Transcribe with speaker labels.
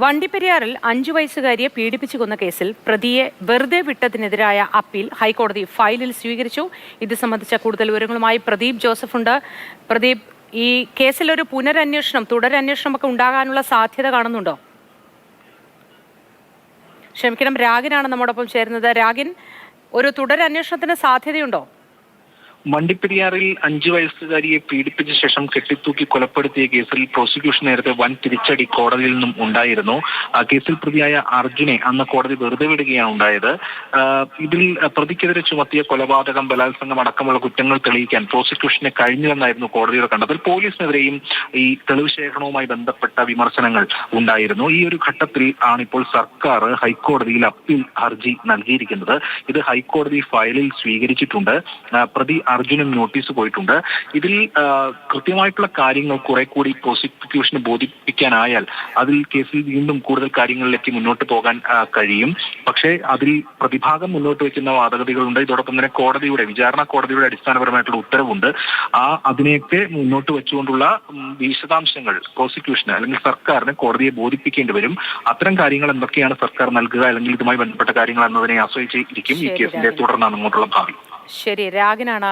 Speaker 1: വണ്ടിപ്പെരിയാറിൽ അഞ്ചു വയസ്സുകാരിയെ പീഡിപ്പിച്ചു കൊന്ന കേസിൽ പ്രതിയെ വെറുതെ വിട്ടതിനെതിരായ അപ്പീൽ ഹൈക്കോടതി ഫയലിൽ സ്വീകരിച്ചു. ഇത് സംബന്ധിച്ച കൂടുതൽ വിവരങ്ങളുമായി പ്രദീപ് ജോസഫ് ഉണ്ട്. പ്രദീപ് ഈ കേസിൽ ഒരു പുനരന്വേഷണം തുടരന്വേഷണം ഒക്കെ ഉണ്ടാകാനുള്ള സാധ്യത കാണുന്നുണ്ടോ? ക്ഷമിക്കണം രാഗിനാണ് നമ്മോടൊപ്പം ചേരുന്നത്. രാഗിൻ ഒരു തുടരന്വേഷണത്തിന് സാധ്യതയുണ്ടോ?
Speaker 2: വണ്ടിപ്പെരിയാറിൽ അഞ്ചു വയസ്സുകാരിയെ പീഡിപ്പിച്ച ശേഷം കെട്ടിത്തൂക്കി കൊലപ്പെടുത്തിയ കേസിൽ പ്രോസിക്യൂഷൻ നേരത്തെ വൻ തിരിച്ചടി കോടതിയിൽ നിന്നും ഉണ്ടായിരുന്നു. ആ കേസിൽ പ്രതിയായ അർജുനെ അന്ന് കോടതി വെറുതെ വിടുകയാണ് ഉണ്ടായത്. ഇതിൽ പ്രതിക്കെതിരെ ചുമത്തിയ കൊലപാതകം ബലാത്സംഗം അടക്കമുള്ള കുറ്റങ്ങൾ തെളിയിക്കാൻ പ്രോസിക്യൂഷന് കഴിഞ്ഞില്ലെന്നായിരുന്നു കോടതിയുടെ കണ്ടത് പോലീസിനെതിരെയും ഈ തെളിവ് ശേഖരണവുമായി ബന്ധപ്പെട്ട വിമർശനങ്ങൾ ഉണ്ടായിരുന്നു. ഈ ഒരു ഘട്ടത്തിൽ ആണിപ്പോൾ സർക്കാർ ഹൈക്കോടതിയിൽ അപ്പീൽ ഹർജി നൽകിയിരിക്കുന്നത്. ഇത് ഹൈക്കോടതി ഫയലിൽ സ്വീകരിച്ചിട്ടുണ്ട്. പ്രതി അർജുനൻ നോട്ടീസ് പോയിട്ടുണ്ട്. ഇതിൽ കൃത്യമായിട്ടുള്ള കാര്യങ്ങൾ കുറെ കൂടി പ്രോസിക്യൂഷന് ബോധിപ്പിക്കാനായാൽ അതിൽ കേസിൽ വീണ്ടും കൂടുതൽ കാര്യങ്ങളിലേക്ക് മുന്നോട്ട് പോകാൻ കഴിയും. പക്ഷേ അതിൽ പ്രതിഭാഗം മുന്നോട്ട് വയ്ക്കുന്ന വാദഗതികളുണ്ട്. ഇതോടൊപ്പം തന്നെ കോടതിയുടെ വിചാരണ കോടതിയുടെ അടിസ്ഥാനപരമായിട്ടുള്ള ഉത്തരവുണ്ട്. ആ അതിനെയൊക്കെ മുന്നോട്ട് വെച്ചുകൊണ്ടുള്ള വിശദാംശങ്ങൾ പ്രോസിക്യൂഷന് അല്ലെങ്കിൽ സർക്കാരിന് കോടതിയെ ബോധിപ്പിക്കേണ്ടി വരും. അത്തരം കാര്യങ്ങൾ എന്തൊക്കെയാണ് സർക്കാർ നൽകുക അല്ലെങ്കിൽ ഇതുമായി ബന്ധപ്പെട്ട കാര്യങ്ങൾ എന്നതിനെ ആശ്രയിച്ചിരിക്കും ഈ കേസിന്റെ തുടർന്നാണ് അങ്ങോട്ടുള്ള ഭാവി.
Speaker 1: ശരി രാഗിനാണ്